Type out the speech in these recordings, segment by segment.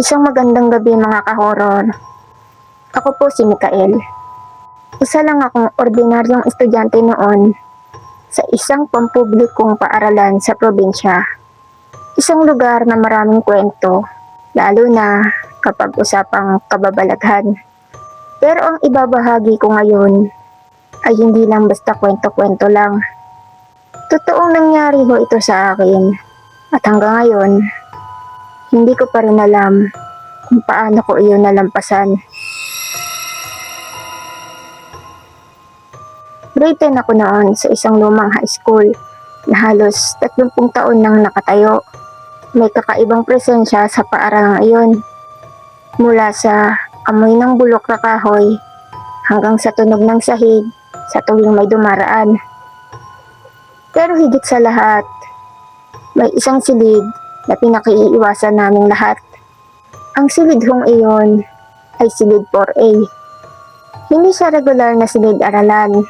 Isang magandang gabi mga kahoror. Ako po si Mikael. Isa lang akong ordinaryong estudyante noon sa isang pampublikong paaralan sa probinsya. Isang lugar na maraming kwento, lalo na kapag usapang kababalaghan. Pero ang ibabahagi ko ngayon ay hindi lang basta kwento-kwento lang. Totoong nangyari ho ito sa akin at hanggang ngayon, hindi ko pa rin alam kung paano ko iyon nalampasan. Grade 10 ako noon sa isang lumang high school na halos 30 taon nang nakatayo. May kakaibang presensya sa paaralang iyon. Mula sa amoy ng bulok na kahoy hanggang sa tunog ng sahig sa tuwing may dumaraan. Pero higit sa lahat, may isang silid na pinakiiiwasan naming lahat. Ang silid hong iyon ay silid 4A. Hindi siya regular na silid aralan.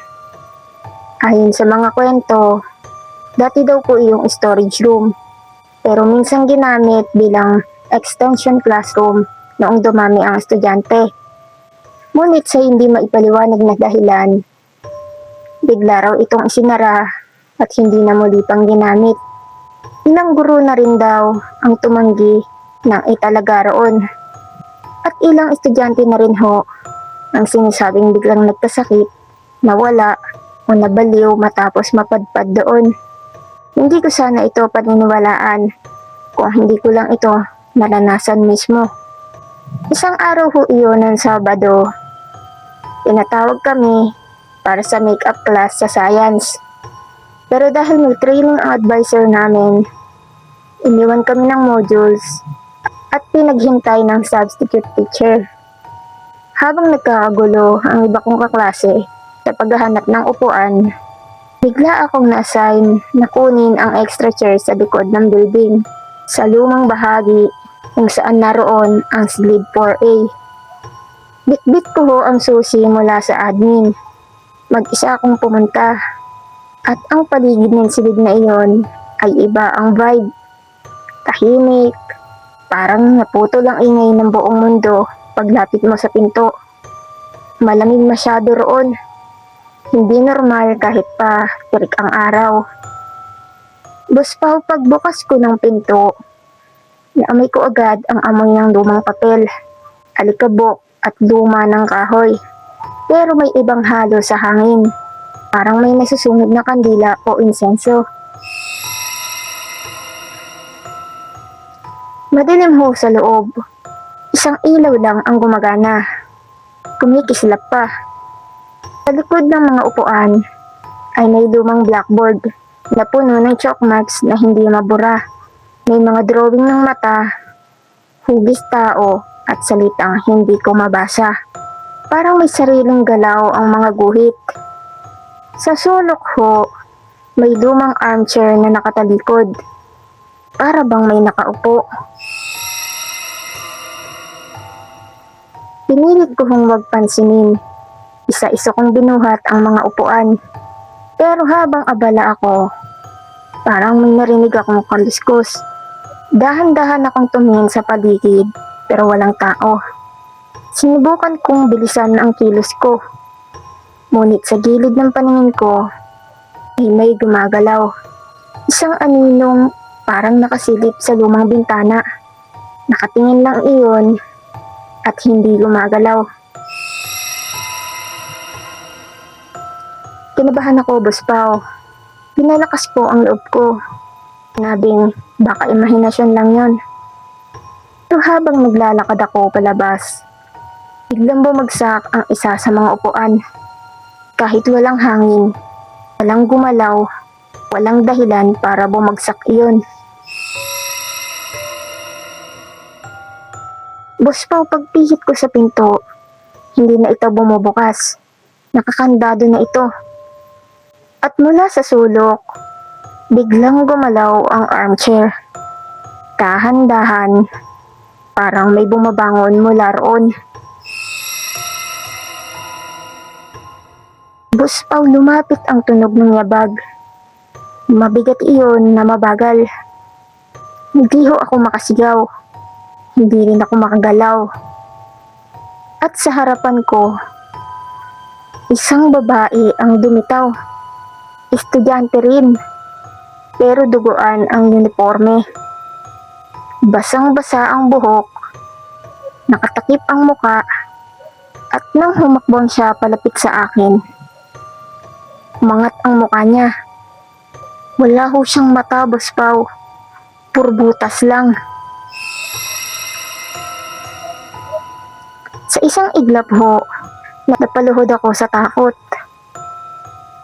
Ayon sa mga kwento, dati daw po iyong storage room. Pero minsan ginamit bilang extension classroom noong dumami ang estudyante. Ngunit sa hindi maipaliwanag na dahilan, bigla raw itong isinara at hindi na muli pang ginamit. Ilang guro na rin daw ang tumanggi ng italaga roon. At ilang estudyante na rin ho ang sinasabing biglang nagkasakit, nawala o nabaliw matapos mapadpad doon. Hindi ko sana ito paniniwalaan kung hindi ko lang ito naranasan mismo. Isang araw ho iyon ng Sabado. Tinatawag kami para sa makeup class sa science. Pero dahil may training ang advisor namin, iniwan kami ng modules at pinaghintay ng substitute teacher. Habang nagkakagulo ang iba kong kaklase sa paghahanap ng upuan, bigla akong na-assign na kunin ang extra chair sa likod ng building sa lumang bahagi kung saan naroon ang slid 4A. Bitbit ko ho ang susi mula sa admin. Mag-isa akong pumunta at ang paligid ng silid na iyon ay iba ang vibe. Tahimik, parang naputol ang ingay ng buong mundo paglapit mo sa pinto. Malamig masyado roon. Hindi normal kahit pa tirik ang araw. Buspaw pagbukas ko ng pinto, naamoy ko agad ang amoy ng lumang papel, alikabok at luma ng kahoy. Pero may ibang halo sa hangin. Parang may nasusunog na kandila o insenso. Madilim ho sa loob. Isang ilaw lang ang gumagana. Kumikislap pa. Sa likod ng mga upuan ay may lumang blackboard na puno ng chalk marks na hindi mabura. May mga drawing ng mata, hugis tao at salitang hindi ko mabasa. Parang may sariling galaw ang mga guhit. Sa sulok ho, may lumang armchair na nakatalikod. Para bang may nakaupo. Pinilit ko hong wag pansinin. Isa-isa kong binuhat ang mga upuan. Pero habang abala ako, parang may narinig akong kaluskos. Dahan-dahan akong tumingin sa paligid pero walang tao. Sinubukan kong bilisan ang kilos ko. Ngunit sa gilid ng paningin ko ay may gumagalaw. Isang aninong parang nakasilip sa lumang bintana. Nakatingin lang iyon at hindi gumagalaw. Kinabahan ako, Boss Pao. Pinalakas po ang loob ko. Sinabing, baka imahinasyon lang yon. Pero habang naglalakad ako palabas, biglang bumagsak ang isa sa mga upuan. Kahit walang hangin, walang gumalaw, walang dahilan para bumagsak iyon. Boss Pao, pagpihit ko sa pinto, hindi na ito bumubukas. Nakakandado na ito. At mula sa sulok, biglang gumalaw ang armchair. Dahan-dahan, parang may bumabangon mula roon. Buspaw lumapit ang tunog ng yabag. Mabigat iyon na mabagal. Hindi ho ako makasigaw. Hindi rin ako makagalaw. At sa harapan ko, isang babae ang dumitaw. Estudyante rin, pero duguan ang uniforme. Basang-basa ang buhok, nakatakip ang muka, at nang humakbang siya palapit sa akin, umangat ang muka niya. Wala ho siyang mata, Boss Pao. Puro butas lang. Sa isang iglap ho, napaluhod ako sa takot.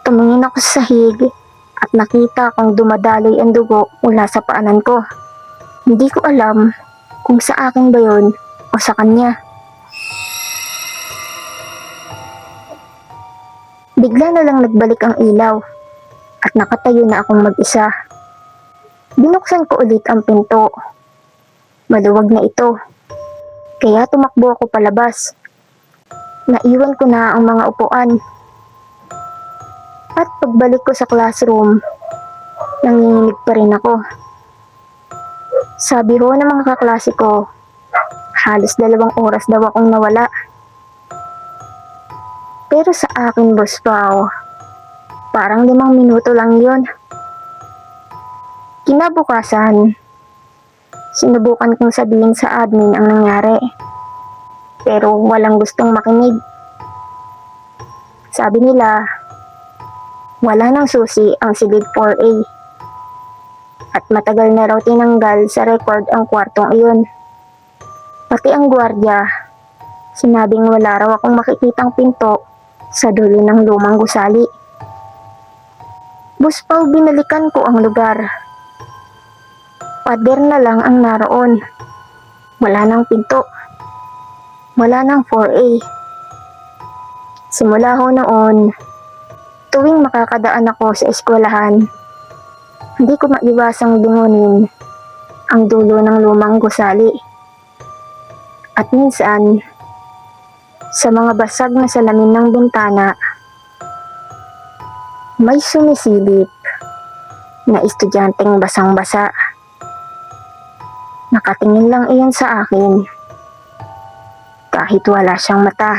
Tumingin ako sa sahig at nakita kong dumadaloy ang dugo mula sa paanan ko. Hindi ko alam kung sa akin ba yun o sa kanya. Bigla na lang nagbalik ang ilaw at nakatayo na akong mag-isa. Binuksan ko ulit ang pinto. Maluwag na ito. Kaya tumakbo ako palabas. Naiwan ko na ang mga upuan. At pagbalik ko sa classroom, nanginginig pa rin ako. Sabi ho ng mga kaklase ko, halos dalawang oras daw akong nawala. Pero sa akin, Boss Pao, parang limang minuto lang yon. Kinabukasan, sinubukan kong sabihin sa admin ang nangyari. Pero walang gustong makinig. Sabi nila, wala nang susi ang silid 4A. At matagal na raw tinanggal sa record ang kwartong iyon. Pati ang gwardya, sinabing wala raw akong makikitang pinto sa dulo ng lumang gusali. Buspaw binalikan ko ang lugar. Pader na lang ang naroon. Wala nang pinto. Wala nang 4A. Simula ho noon, tuwing makakadaan ako sa eskwelahan, hindi ko maiwasang lingunin ang dulo ng lumang gusali. At minsan, sa mga basag na salamin ng bintana, may sumisilip na estudyanteng basang-basa. Nakatingin lang iyon sa akin kahit wala siyang mata.